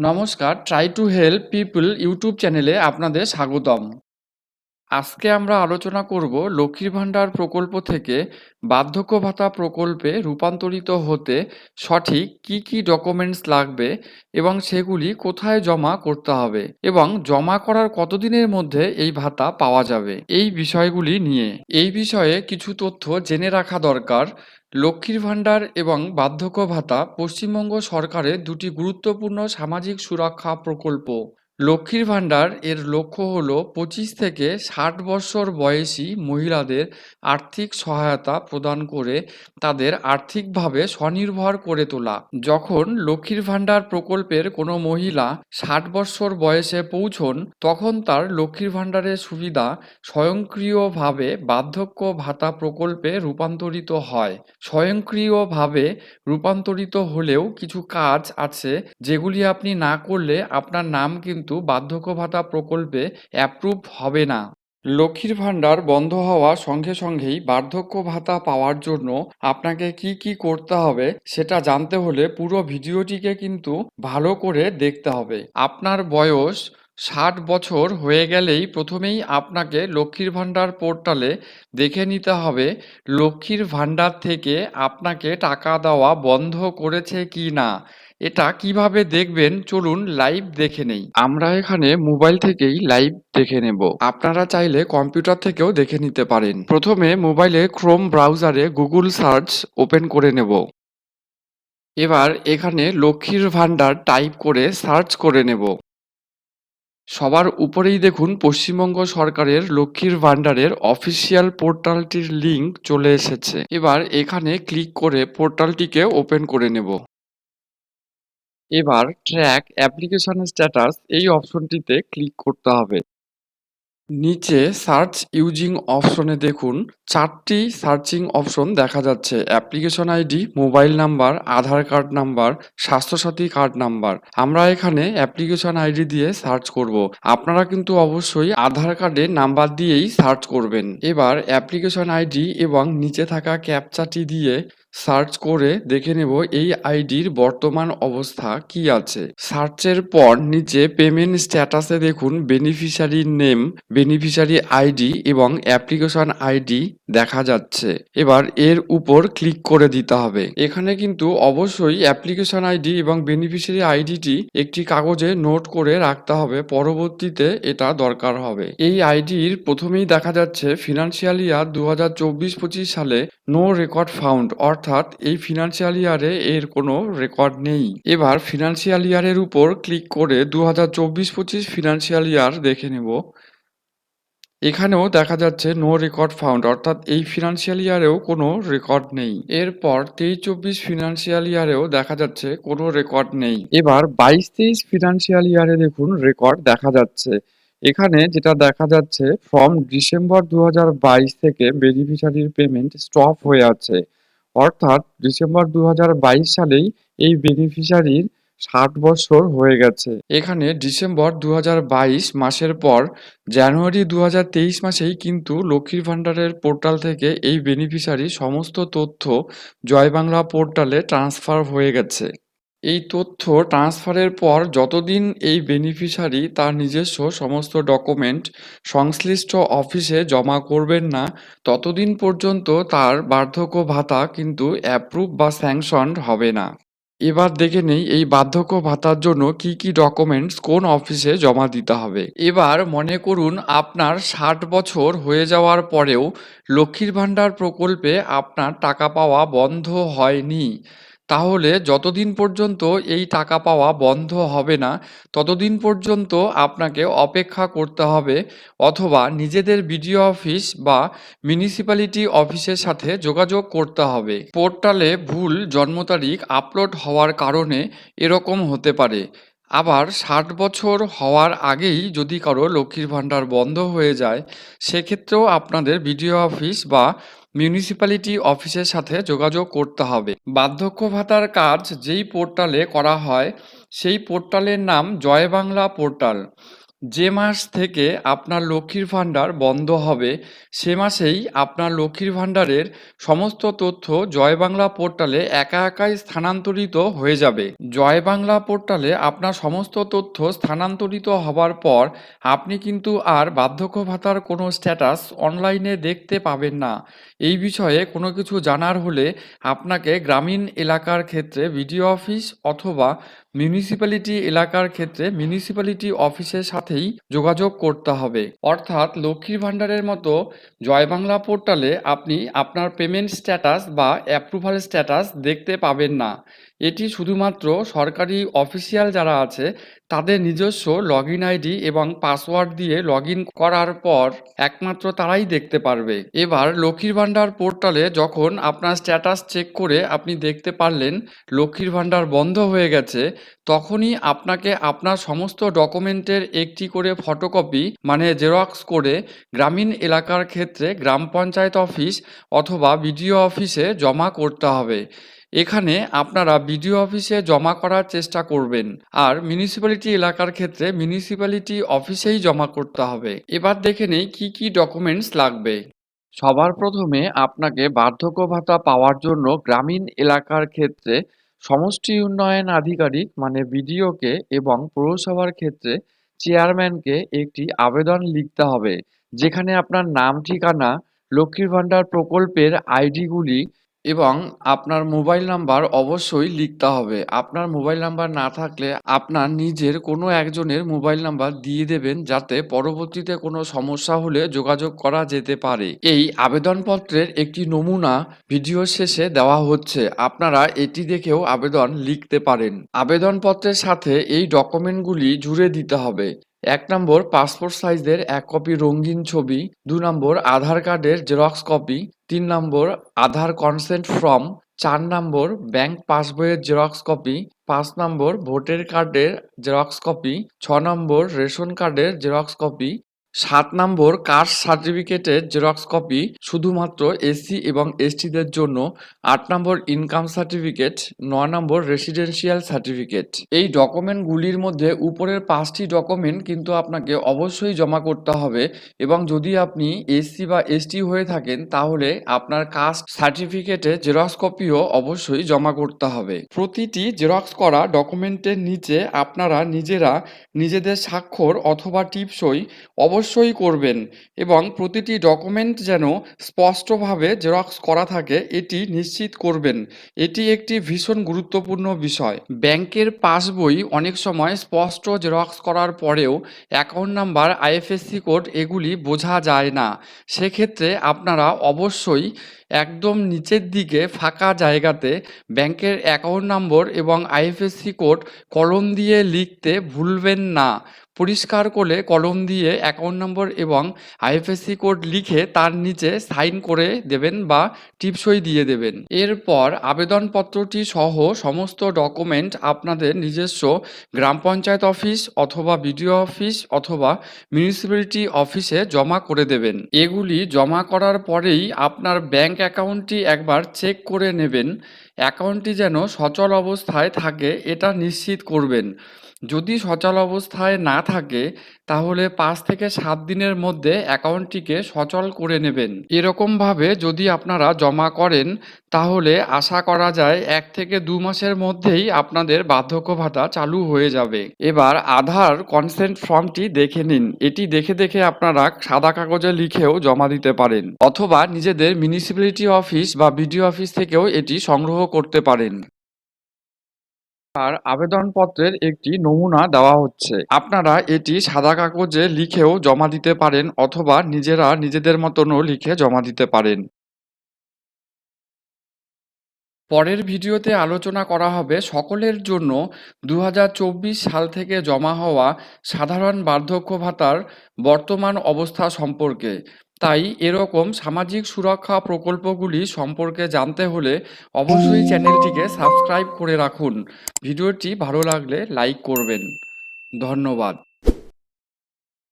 নমস্কার try to help people YouTube চ্যানেলে আপনাদের স্বাগতম। আজকে আমরা আলোচনা করব লক্ষ্মীর ভাণ্ডার প্রকল্প থেকে বার্ধক্য ভাতা প্রকল্পে রূপান্তরিত হতে সঠিক কি কি ডকুমেন্টস লাগবে এবং সেগুলি কোথায় জমা করতে হবে এবং জমা করার কতদিনের মধ্যে এই ভাতা পাওয়া যাবে এই বিষয়গুলি নিয়ে। এই বিষয়ে কিছু তথ্য জেনে রাখা দরকার। লক্ষ্মীর ভাণ্ডার এবং বার্ধক্য ভাতা পশ্চিমবঙ্গ সরকারের দুটি গুরুত্বপূর্ণ সামাজিক সুরক্ষা প্রকল্প। লক্ষ্মীর ভাণ্ডার এর লক্ষ্য হল পঁচিশ থেকে ষাট বছর বয়সী মহিলাদের আর্থিক সহায়তা প্রদান করে তাদের আর্থিকভাবে স্বনির্ভর করে তোলা। যখন লক্ষ্মীর ভাণ্ডার প্রকল্পের কোনো মহিলা ষাট বছর বয়সে পৌঁছন, তখন তার লক্ষ্মীর ভাণ্ডারের সুবিধা স্বয়ংক্রিয়ভাবে বার্ধক্য ভাতা প্রকল্পে রূপান্তরিত হয়। স্বয়ংক্রিয়ভাবে রূপান্তরিত হলেও কিছু কাজ আছে যেগুলি আপনি না করলে আপনার নাম কিন্তু বার্ধক্য ভাতা প্রকল্পে অ্যাপ্রুভ হবে না। লক্ষ্মীর ভাণ্ডার বন্ধ হওয়ার সঙ্গে সঙ্গেই বার্ধক্য ভাতা পাওয়ার জন্য আপনাকে কি কি করতে হবে সেটা জানতে হলে পুরো ভিডিওটিকে কিন্তু ভালো করে দেখতে হবে। আপনার বয়স ষাট বছর হয়ে গেলেই প্রথমেই আপনাকে লক্ষ্মীর ভাণ্ডার পোর্টালে দেখে নিতে হবে লক্ষ্মীর ভাণ্ডার থেকে আপনাকে টাকা দেওয়া বন্ধ করেছে কি না। এটা কীভাবে দেখবেন? চলুন লাইভ দেখে নেই। আমরা এখানে মোবাইল থেকেই লাইভ দেখে নেব। আপনারা চাইলে কম্পিউটার থেকেও দেখে নিতে পারেন। প্রথমে মোবাইলে ক্রোম ব্রাউজারে গুগল সার্চ ওপেন করে নেব। এবার এখানে লক্ষ্মীর ভাণ্ডার টাইপ করে সার্চ করে নেব। সবার উপরেই দেখুন পশ্চিমবঙ্গ সরকারের লক্ষ্মীর ভাণ্ডারের অফিসিয়াল পোর্টালটির লিংক চলে এসেছে। এবার এখানে ক্লিক করে পোর্টালটিকে ওপেন করে নেব। এবার ট্র্যাক অ্যাপ্লিকেশন স্ট্যাটাস এই অপশনটিতে ক্লিক করতে হবে। নিচে সার্চ ইউজিং অপশনে দেখুন, চারটি সার্চিং অপশন দেখা যাচ্ছে। Application ID mobile number Aadhaar card number Swasthya Sathi card number আমরা এখানে অ্যাপ্লিকেশন আইডি দিয়ে সার্চ করব। আপনারা কিন্তু অবশ্যই আধার কার্ডের নাম্বার দিয়েই সার্চ করবেন। এবার অ্যাপ্লিকেশন আইডি এবং নিচে থাকা ক্যাপচাটি দিয়ে সার্চ করে দেখে নেব এই আইডির বর্তমান অবস্থা কি আছে। সার্চের পর নিচে পেমেন্ট স্ট্যাটাসে দেখুন বেনিফিশিয়ারি নেম বেনিফিশিয়ারি আইডি এবং অ্যাপ্লিকেশন আইডি দেখা যাচ্ছে। এবার এর উপর ক্লিক করে দিতে হবে। এখানে কিন্তু অবশ্যই অ্যাপ্লিকেশন আইডি এবং বেনিফিশিয়ারি আইডিটি একটি কাগজে নোট করে রাখতে হবে। পরবর্তীতে এটা দরকার হবে। এই আইডির প্রথমেই দেখা যাচ্ছে, ফিনান্সিয়াল ইয়ার দু হাজার চব্বিশ পঁচিশ সালে নো রেকর্ড ফাউন্ড, অর্থাৎ এই ফিনান্সিয়াল ইয়ারে এর কোনো রেকর্ড নেই। এবার ফিনান্সিয়াল ইয়ারের উপর ক্লিক করে দু হাজার চব্বিশ পঁচিশ ফিনান্সিয়াল ইয়ার দেখে নেব। এখানেও দেখা যাচ্ছে নো রেকর্ড ফাউন্ড অর্থাৎ এই ফিনান্সিয়াল ইয়ারেও কোনো রেকর্ড নেই। এরপর তেইশ চব্বিশ ফিনান্সিয়াল ইয়ারেও দেখা যাচ্ছে কোনো রেকর্ড নেই। এবার বাইশ তেইশ ফিনান্সিয়াল ইয়ারে দেখুন রেকর্ড দেখা যাচ্ছে। এখানে যেটা দেখা যাচ্ছে ফ্রম ডিসেম্বর দু হাজার বাইশ থেকে বেনিফিশিয়ারির পেমেন্ট স্টপ হয়ে আছে। অর্থাৎ ডিসেম্বর দু হাজার বাইশ সালেই এই বেনিফিশিয়ারির ষাট বছর হয়ে গেছে। এখানে ডিসেম্বর দু হাজার বাইশ মাসের পর জানুয়ারি দু হাজার তেইশ মাসেই কিন্তু লক্ষ্মীর ভাণ্ডারের পোর্টাল থেকে এই বেনিফিশিয়ারি সমস্ত তথ্য জয় বাংলা পোর্টালে ট্রান্সফার হয়ে গেছে। এই তথ্য ট্রান্সফারের পর যতদিন এই বেনিফিশিয়ারি তার নিজস্ব সমস্ত ডকুমেন্ট সংশ্লিষ্ট অফিসে জমা করবেন না, ততদিন পর্যন্ত তার বার্ধক্য ভাতা কিন্তু অ্যাপ্রুভ বা স্যাংশন হবে না। এবার দেখে নেই এই বার্ধক্য ভাতার জন্য কি কি ডকুমেন্টস কোন অফিসে জমা দিতে হবে। এবার মনে করুন আপনার ষাট বছর হয়ে যাওয়ার পরেও লক্ষ্মীর ভাণ্ডার প্রকল্পে আপনার টাকা পাওয়া বন্ধ হয়নি। তাহলে যতদিন পর্যন্ত এই টাকা পাওয়া বন্ধ হবে না, ততদিন পর্যন্ত আপনাকে অপেক্ষা করতে হবে অথবা নিজেদের বিডিও অফিস বা মিউনিসিপ্যালিটি অফিসের সাথে যোগাযোগ করতে হবে। পোর্টালে ভুল জন্ম তারিখ আপলোড হওয়ার কারণে এরকম হতে পারে। আবার ষাট বছর হওয়ার আগেই যদি কারও লক্ষ্মীর ভাণ্ডার বন্ধ হয়ে যায়, সেক্ষেত্রেও আপনাদের বিডিও অফিস বা মিউনিসিপ্যালিটি অফিসের সাথে যোগাযোগ করতে হবে। বার্ধক্য ভাতার কাজ যেই পোর্টালে করা হয়, সেই পোর্টালের নাম জয় বাংলা পোর্টাল। যে মাস থেকে আপনার লক্ষ্মীর ভাণ্ডার বন্ধ হবে, সে মাসেই আপনার লক্ষ্মীর ভাণ্ডারের সমস্ত তথ্য জয় বাংলা পোর্টালে একা একাই স্থানান্তরিত হয়ে যাবে। জয় বাংলা পোর্টালে আপনার সমস্ত তথ্য স্থানান্তরিত হবার পর আপনি কিন্তু আর বার্ধক্য ভাতার কোনো স্ট্যাটাস অনলাইনে দেখতে পাবেন না। এই বিষয়ে কোনো কিছু জানার হলে আপনাকে গ্রামীণ এলাকার ক্ষেত্রে বিডিও অফিস অথবা মিউনিসিপ্যালিটি এলাকার ক্ষেত্রে মিউনিসিপ্যালিটি অফিসের সাথেই যোগাযোগ করতে হবে। অর্থাৎ লক্ষ্মীর ভাণ্ডারের মতো জয় বাংলা পোর্টালে আপনি আপনার পেমেন্ট স্ট্যাটাস বা অ্যাপ্রুভাল স্ট্যাটাস দেখতে পাবেন না। এটি শুধুমাত্র সরকারি অফিসিয়াল যারা আছে, তাদের নিজস্ব লগ ইন আইডি এবং পাসওয়ার্ড দিয়ে লগ ইন করার পর একমাত্র তারাই দেখতে পারবে। এবার লক্ষ্মীর ভাণ্ডার পোর্টালে যখন আপনার স্ট্যাটাস চেক করে আপনি দেখতে পারলেন, লক্ষ্মীর ভাণ্ডার বন্ধ হয়ে গেছে তখনই আপনাকে আপনার সমস্ত ডকুমেন্টের একটি করে ফটোকপি মানে জেরক্স করে গ্রামীণ এলাকার ক্ষেত্রে গ্রাম পঞ্চায়েত অফিস অথবা বিডিও অফিসে জমা করতে হবে। এখানে আপনারা বিডিও অফিসে জমা করার চেষ্টা করবেন আর মিউনিসিপ্যালিটি এলাকার ক্ষেত্রে মিউনিসিপ্যালিটি অফিসেই জমা করতে হবে। এবার দেখে নেই কি কি ডকুমেন্টস লাগবে। সবার প্রথমে আপনাকে বার্ধক্য ভাতা পাওয়ার জন্য গ্রামীণ এলাকার ক্ষেত্রে সমষ্টি উন্নয়ন আধিকারিক মানে বিডিওকে এবং পৌরসভার ক্ষেত্রে চেয়ারম্যানকে একটি আবেদন লিখতে হবে, যেখানে আপনার নাম, ঠিকানা, লক্ষ্মীর ভাণ্ডার প্রকল্পের আইডিগুলি এবং আপনার মোবাইল নাম্বার অবশ্যই লিখতে হবে। আপনার মোবাইল নাম্বার না থাকলে আপনার নিজের কোনো একজনের মোবাইল নাম্বার দিয়ে দেবেন যাতে পরবর্তীতে কোনো সমস্যা হলে যোগাযোগ করা যেতে পারে। এই আবেদনপত্রের একটি নমুনা ভিডিও শেষে দেওয়া হচ্ছে। আপনারা এটি দেখেও আবেদন লিখতে পারেন। আবেদনপত্রের সাথে এই ডকুমেন্টগুলি জুড়ে দিতে হবে। এক নম্বর পাসপোর্ট সাইজের এক কপি রঙিন ছবি, দু নম্বর আধার কার্ডের জেরক্স কপি, তিন নম্বর আধার কনসেন্ট ফর্ম, চার নম্বর ব্যাংক পাসবইয়ের জেরক্স কপি, পাঁচ নম্বর ভোটার কার্ডের জেরক্স কপি, ছ নম্বর রেশন কার্ডের জেরক্স কপি সাত নম্বর কাস্ট সার্টিফিকেটের জেরক্স কপি শুধুমাত্র এসসি এবং এসটিদের জন্য। আট নম্বর ইনকাম সার্টিফিকেট, নয় নম্বর রেসিডেন্সিয়াল সার্টিফিকেট। এই ডকুমেন্টগুলির মধ্যে উপরের পাঁচটি ডকুমেন্ট কিন্তু আপনাকে অবশ্যই জমা করতে হবে এবং যদি আপনি এসসি বা এসটি হয়ে থাকেন, তাহলে আপনার কাস্ট সার্টিফিকেটে জেরক্স কপিও অবশ্যই জমা করতে হবে। প্রতিটি জেরক্স করা ডকুমেন্টের নিচে আপনারা নিজেরা নিজেদের স্বাক্ষর অথবা টিপসই অবশ্যই করবেন এবং প্রতিটি ডকুমেন্ট যেন স্পষ্টভাবে জেরক্স করা থাকে, এটি নিশ্চিত করবেন। এটি একটি ভীষণ গুরুত্বপূর্ণ বিষয়। ব্যাংকের পাসবই অনেক সময় স্পষ্ট জেরক্স করার পরেও অ্যাকাউন্ট নাম্বার আইএফএসসি কোড এগুলি বোঝা যায় না। সেক্ষেত্রে আপনারা অবশ্যই একদম নিচের দিকে ফাঁকা জায়গাতে ব্যাংকের অ্যাকাউন্ট নম্বর এবং আইএফএসসি কোড কলম দিয়ে লিখতে ভুলবেন না। পরিষ্কার করে কলম দিয়ে অ্যাকাউন্ট নম্বর এবং আইএফএসসি কোড লিখে তার নিচে সাইন করে দেবেন বা টিপসই দিয়ে দেবেন। এরপর আবেদনপত্রটি সহ সমস্ত ডকুমেন্ট আপনাদের নিজস্ব গ্রাম পঞ্চায়েত অফিস অথবা বিডিও অফিস অথবা মিউনিসিপ্যালিটি অফিসে জমা করে দেবেন। এগুলি জমা করার পরেই আপনার ব্যাংক অ্যাকাউন্টটি একবার চেক করে নেবেন। অ্যাকাউন্টটি যেন সচল অবস্থায় থাকে, এটা নিশ্চিত করবেন। যদি সচল অবস্থায় না থাকে, তাহলে পাঁচ থেকে সাত দিনের মধ্যে অ্যাকাউন্টটিকে সচল করে নেবেন। এরকমভাবে যদি আপনারা জমা করেন, তাহলে আশা করা যায় এক থেকে দু মাসের মধ্যেই আপনাদের বার্ধক্য ভাতা চালু হয়ে যাবে। এবার আধার কনসেন্ট ফর্মটি দেখে নিন। এটি দেখে দেখে আপনারা সাদা কাগজে লিখেও জমা দিতে পারেন। অথবা নিজেদের মিউনিসিপ্যালিটি অফিস বা বিডিও অফিস থেকেও এটি সংগ্রহ করতে পারেন। আর আবেদনপত্রের একটি নমুনা দেওয়া হচ্ছে। আপনারা এটি সাদা কাগজে লিখেও জমা দিতে পারেন অথবা নিজেরা নিজেদের মতনও লিখে জমা দিতে পারেন। পরের ভিডিওতে আলোচনা করা হবে সকলের জন্য দু হাজার চব্বিশ সাল থেকে জমা হওয়া সাধারণ বার্ধক্য ভাতার বর্তমান অবস্থা সম্পর্কে। তাই এরকম সামাজিক সুরক্ষা প্রকল্পগুলি সম্পর্কে জানতে হলে অবশ্যই চ্যানেলটিকে সাবস্ক্রাইব করে রাখুন। ভিডিওটি ভালো লাগলে লাইক করবেন। ধন্যবাদ।